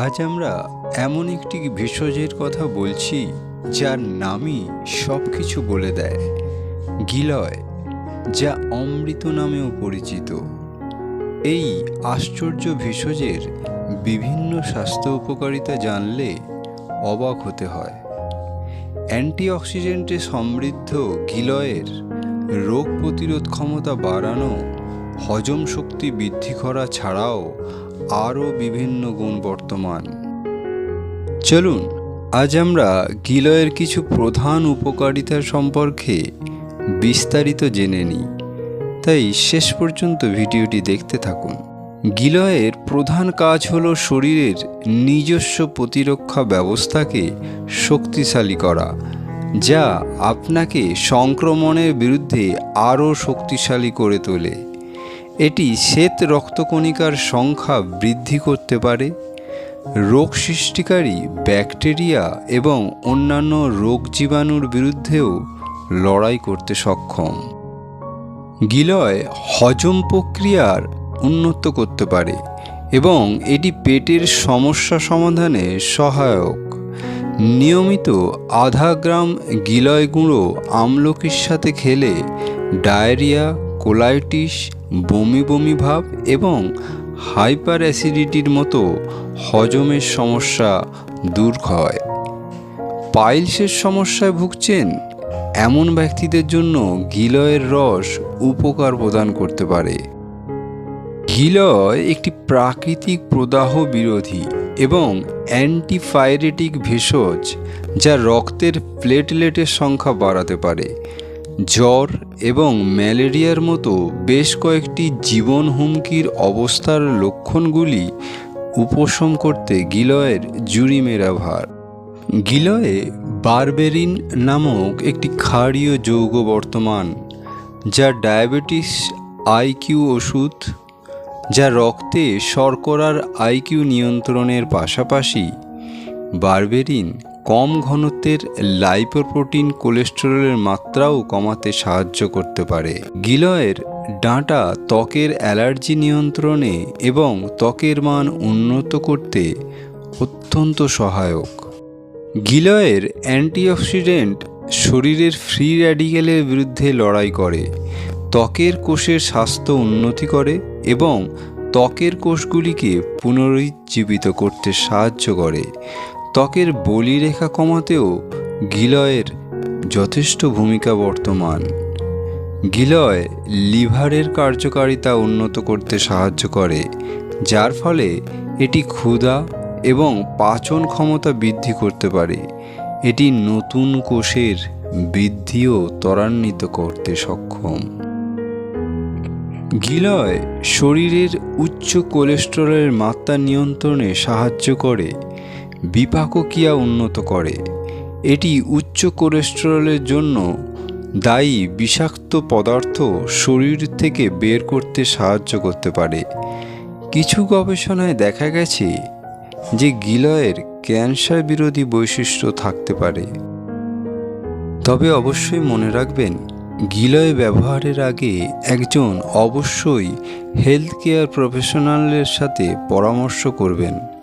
আজ আমরা এমন একটি ভেষজের কথা বলছি, যার নামই সব কিছু বলে দেয়। গিলয়, যা অমৃত নামেও পরিচিত। এই আশ্চর্য ভেষজের বিভিন্ন স্বাস্থ্য উপকারিতা জানলে অবাক হতে হয়। অ্যান্টি অ্যান্টিঅক্সিডেন্টে সমৃদ্ধ গিলয়ের রোগ প্রতিরোধ ক্ষমতা বাড়ানো হজম শক্তি বৃদ্ধি করা ছাড়াও আরও বিভিন্ন গুণ বর্তমান। চলুন, আজ আমরা গিলয়ের কিছু প্রধান উপকারিতা সম্পর্কে বিস্তারিত জেনে নিই। তাই শেষ পর্যন্ত ভিডিওটি দেখতে থাকুন। গিলয়ের প্রধান কাজ হল শরীরের নিজস্ব প্রতিরক্ষা ব্যবস্থাকে শক্তিশালী করা, যা আপনাকে সংক্রমণের বিরুদ্ধে আরও শক্তিশালী করে তোলে। এটি শ্বেত রক্তকণিকার সংখ্যা বৃদ্ধি করতে পারে, রোগ সৃষ্টিকারী ব্যাকটেরিয়া এবং অন্যান্য রোগ জীবাণুর বিরুদ্ধেও লড়াই করতে সক্ষম। গিলয় হজম প্রক্রিয়ার উন্নত করতে পারে এবং এটি পেটের সমস্যা সমাধানে সহায়ক। নিয়মিত আধা গ্রাম গিলয় গুঁড়ো আমলকির সাথে খেলে ডায়রিয়া কোলাইটিস, বমি বমি ভাব এবং হাইপার অ্যাসিডিটির মতো হজমের সমস্যা দূর হয়। পাইলসের সমস্যায় ভুগছেন এমন ব্যক্তিদের জন্য গিলয়ের রস উপকার প্রদান করতে পারে। গিলয় একটি প্রাকৃতিক প্রদাহ বিরোধী এবং অ্যান্টিফাইরেটিক ভেষজ যা রক্তের প্লেটলেটের সংখ্যা বাড়াতে পারে। জ্বর এবং ম্যালেরিয়ার মতো বেশ কয়েকটি জীবন হুমকির অবস্থার লক্ষণগুলি উপশম করতে গিলয়ের জুরিমেরা ভার গিলয়ে বারবেরিন নামক একটি ক্ষারীয় যৌগ বর্তমান, যা ডায়াবেটিস আইকিউ ওষুধ, যা রক্তে শর্করার আইকিউ নিয়ন্ত্রণের পাশাপাশি বারবেরিন কম ঘনত্বের লাইপোপ্রোটিন কোলেস্টেরলের মাত্রাও কমাতে সাহায্য করতে পারে। গিলয়ের ডাঁটা ত্বকের অ্যালার্জি নিয়ন্ত্রণে এবং ত্বকের মান উন্নত করতে অত্যন্ত সহায়ক। গিলয়ের অ্যান্টিঅক্সিডেন্ট শরীরের ফ্রি র্যাডিক্যালের বিরুদ্ধে লড়াই করে, ত্বকের কোষের স্বাস্থ্য উন্নতি করে এবং ত্বকের কোষগুলিকে পুনরুজ্জীবিত করতে সাহায্য করে। ত্বকের বলিরেখা কমাতেও গিলয়ের যথেষ্ট ভূমিকা বর্তমান। গিলয় লিভারের কার্যকারিতা উন্নত করতে সাহায্য করে, যার ফলে এটি ক্ষুধা এবং পাচন ক্ষমতা বৃদ্ধি করতে পারে। এটি নতুন কোষের বৃদ্ধিও ত্বরান্বিত করতে সক্ষম। গিলয় শরীরের উচ্চ কোলেস্টেরলের মাত্রা নিয়ন্ত্রণে সাহায্য করে বিপাকক্রিয়া উন্নত করে। এটি উচ্চ কোলেস্টেরলের জন্য দায়ী বিষাক্ত পদার্থ শরীর থেকে বের করতে সাহায্য করতে পারে। কিছু গবেষণায় দেখা গেছে যে গিলয়ের ক্যান্সার বিরোধী বৈশিষ্ট্য থাকতে পারে। তবে অবশ্যই মনে রাখবেন, গিলয় ব্যবহারের আগে একজন অবশ্যই হেলথ কেয়ার প্রফেশনালের সাথে পরামর্শ করবেন।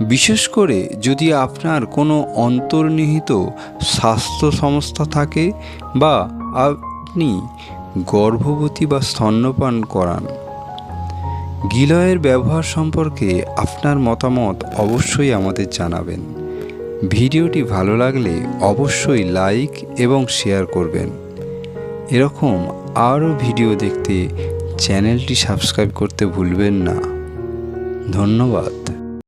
বিশেষ করে যদি আপনার কোনো অন্তর্নিহিত স্বাস্থ্য সংস্থা থাকে বা আপনি গর্ভবতী বা স্তন্যপান করান, গিলয়ের ব্যবহার সম্পর্কে আপনার মতামত অবশ্যই আমাদের জানাবেন। ভিডিওটি ভালো লাগলে অবশ্যই লাইক এবং শেয়ার করবেন। এরকম আরও ভিডিও দেখতে চ্যানেলটি সাবস্ক্রাইব করতে ভুলবেন না। ধন্যবাদ।